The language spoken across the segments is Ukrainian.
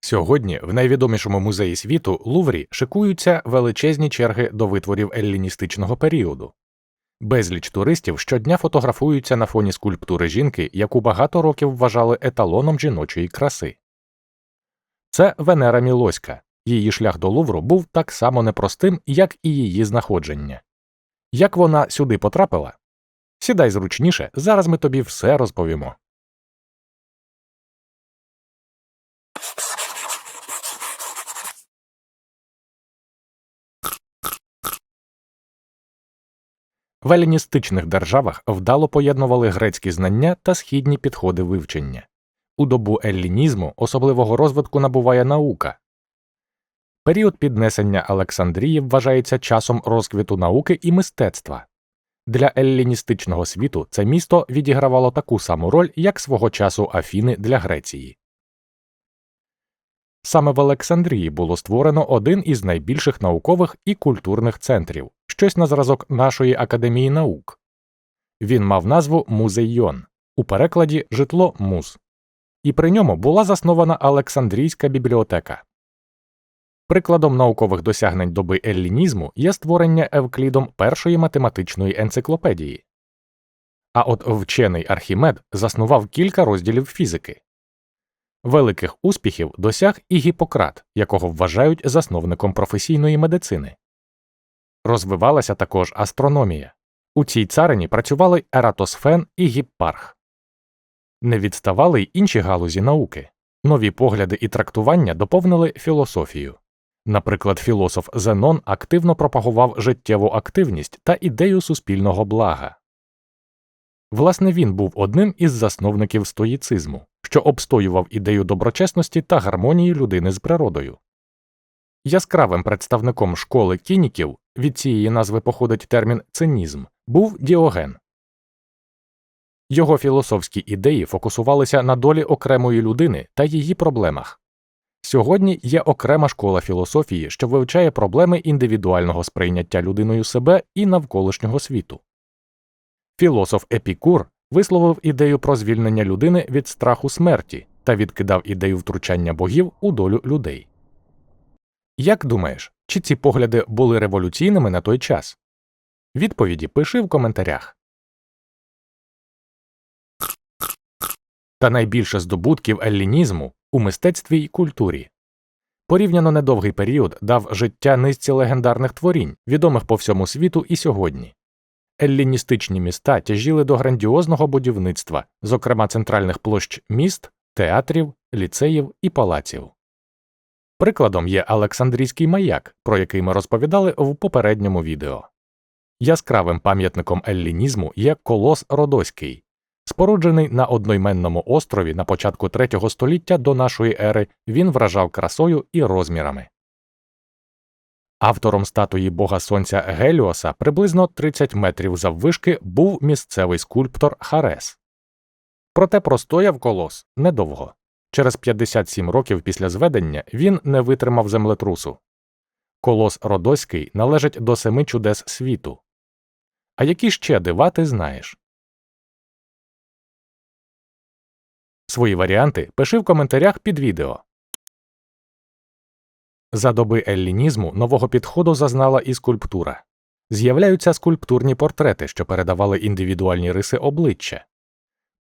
Сьогодні в найвідомішому музеї світу Луврі шикуються величезні черги до витворів елліністичного періоду. Безліч туристів щодня фотографуються на фоні скульптури жінки, яку багато років вважали еталоном жіночої краси. Це Венера Мілоська. Її шлях до Лувру був так само непростим, як і її знаходження. Як вона сюди потрапила? Сідай зручніше, зараз ми тобі все розповімо. В еліністичних державах вдало поєднували грецькі знання та східні підходи вивчення. У добу еллінізму особливого розвитку набуває наука. Період піднесення Олександрії вважається часом розквіту науки і мистецтва. Для елліністичного світу це місто відігравало таку саму роль, як свого часу Афіни для Греції. Саме в Олександрії було створено один із найбільших наукових і культурних центрів, щось на зразок нашої академії наук. Він мав назву Музеййон, у перекладі житло муз, і при ньому була заснована Олександрійська бібліотека. Прикладом наукових досягнень доби еллінізму є створення Евклідом першої математичної енциклопедії. А от вчений Архімед заснував кілька розділів фізики. Великих успіхів досяг і Гіппократ, якого вважають засновником професійної медицини. Розвивалася також астрономія. У цій царині працювали Ератосфен і Гіппарх. Не відставали й інші галузі науки. Нові погляди і трактування доповнили філософію. Наприклад, філософ Зенон активно пропагував життєву активність та ідею суспільного блага. Власне, він був одним із засновників стоїцизму, що обстоював ідею доброчесності та гармонії людини з природою. Яскравим представником школи кініків від цієї назви походить термін цинізм був Діоген. Його філософські ідеї фокусувалися на долі окремої людини та її проблемах. Сьогодні є окрема школа філософії, що вивчає проблеми індивідуального сприйняття людиною себе і навколишнього світу. Філософ Епікур висловив ідею про звільнення людини від страху смерті та відкидав ідею втручання богів у долю людей. Як думаєш, чи ці погляди були революційними на той час? Відповіді пиши в коментарях. Та найбільше здобутків еллінізму у мистецтві й культурі. Порівняно недовгий період дав життя низці легендарних творінь, відомих по всьому світу і сьогодні. Елліністичні міста тяжіли до грандіозного будівництва, зокрема центральних площ міст, театрів, ліцеїв і палаців. Прикладом є Олександрійський маяк, про який ми розповідали в попередньому відео. Яскравим пам'ятником еллінізму є колос Родоський, споруджений на одноіменному острові на початку третього століття до нашої ери, він вражав красою і розмірами. Автором статуї бога сонця Геліоса приблизно 30 метрів заввишки був місцевий скульптор Харес. Проте простояв колос недовго. Через 57 років після зведення він не витримав землетрусу. Колос Родоський належить до семи чудес світу. А які ще дива ти знаєш? Свої варіанти пиши в коментарях під відео. За доби еллінізму нового підходу зазнала і скульптура. З'являються скульптурні портрети, що передавали індивідуальні риси обличчя.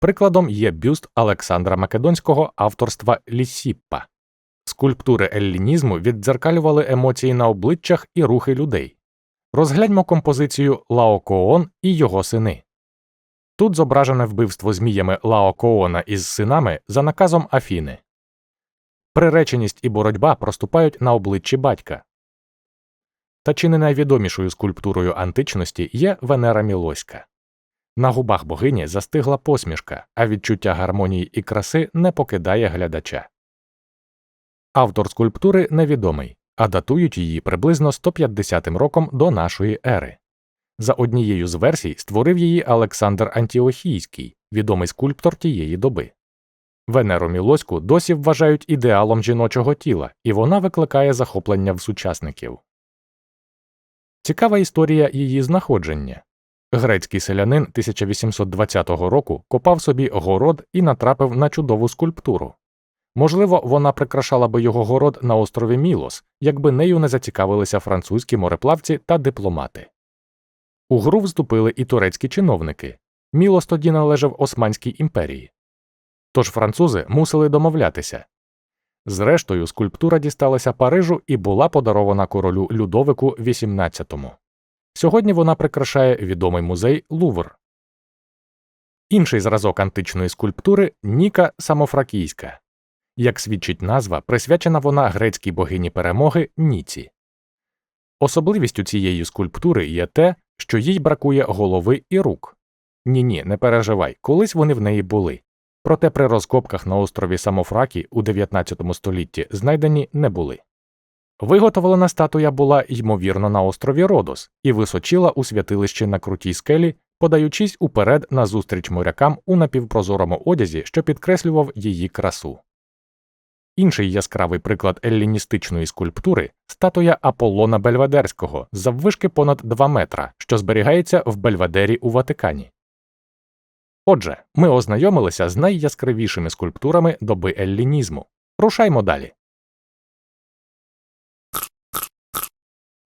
Прикладом є бюст Олександра Македонського авторства Лісіппа. Скульптури еллінізму віддзеркалювали емоції на обличчях і рухи людей. Розгляньмо композицію Лаокоон і його сини. Тут зображене вбивство зміями Лаокоона із синами за наказом Афіни. Приреченість і боротьба проступають на обличчі батька. Та чи не найвідомішою скульптурою античності є Венера Мілоська. На губах богині застигла посмішка, а відчуття гармонії і краси не покидає глядача. Автор скульптури невідомий, а датують її приблизно 150 роком до нашої ери. За однією з версій створив її Олександр Антіохійський, відомий скульптор тієї доби. Венеру Мілоську досі вважають ідеалом жіночого тіла, і вона викликає захоплення в сучасників. Цікава історія її знаходження. Грецький селянин 1820 року копав собі город і натрапив на чудову скульптуру. Можливо, вона прикрашала би його город на острові Мілос, якби нею не зацікавилися французькі мореплавці та дипломати. У гру вступили і турецькі чиновники. Мілос тоді належав Османській імперії. Тож французи мусили домовлятися. Зрештою, скульптура дісталася Парижу і була подарована королю Людовику XVIII. Сьогодні вона прикрашає відомий музей Лувр. Інший зразок античної скульптури Ніка Самофракійська. Як свідчить назва, присвячена вона грецькій богині перемоги Ніці. Особливістю цієї скульптури є те, що їй бракує голови і рук. Ні ні, не переживай, колись вони в неї були. Проте при розкопках на острові Самофракі у 19 столітті знайдені не були. Виготовлена статуя була ймовірно на острові Родос і височила у святилищі на крутій скелі, подаючись уперед назустріч морякам у напівпрозорому одязі, що підкреслював її красу. Інший яскравий приклад елліністичної скульптури статуя Аполлона Бельведерського заввишки понад 2 метра, що зберігається в Бельведері у Ватикані. Отже, ми ознайомилися з найяскравішими скульптурами доби еллінізму. Рушаймо далі.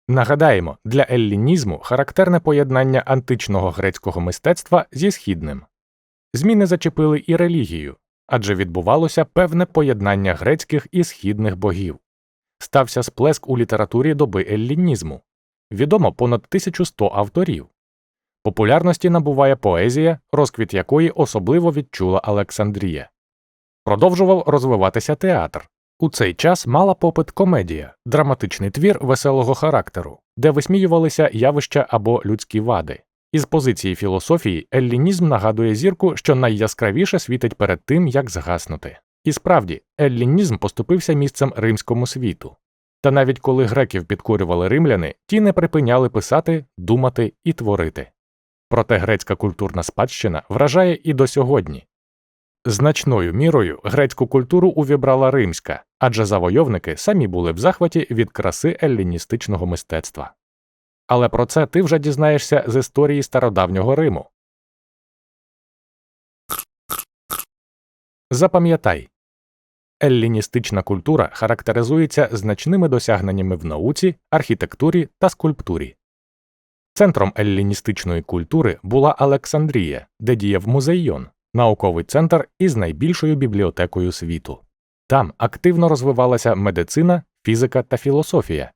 Нагадаємо, для еллінізму характерне поєднання античного грецького мистецтва зі східним. Зміни зачепили і релігію, адже відбувалося певне поєднання грецьких і східних богів. Стався сплеск у літературі доби еллінізму. Відомо понад 1100 авторів. Популярності набуває поезія, розквіт якої особливо відчула Олександрія. Продовжував розвиватися театр. У цей час мала попит комедія, драматичний твір веселого характеру, де висміювалися явища або людські вади. Із позиції філософії еллінізм нагадує зірку, що найяскравіше світить перед тим, як згаснути. І справді, еллінізм поступився місцем римському світу. Та навіть коли греків підкорювали римляни, ті не припиняли писати, думати і творити. Проте грецька культурна спадщина вражає і до сьогодні. Значною мірою грецьку культуру увібрала римська, адже завойовники самі були в захваті від краси елліністичного мистецтва. Але про це ти вже дізнаєшся з історії стародавнього Риму. Запам'ятай елліністична культура характеризується значними досягненнями в науці, архітектурі та скульптурі. Центром елліністичної культури була Олександрія, де діяв музеййон, науковий центр із найбільшою бібліотекою світу. Там активно розвивалася медицина, фізика та філософія.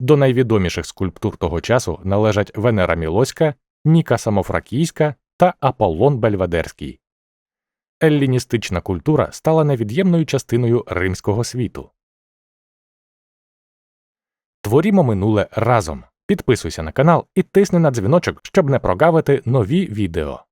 До найвідоміших скульптур того часу належать Венера Мілоська, Ніка Самофракійська та Аполлон Бельведерський. Елліністична культура стала невід'ємною частиною римського світу. Творімо минуле разом. Підписуйся на канал і тисни на дзвіночок, щоб не прогавити нові відео.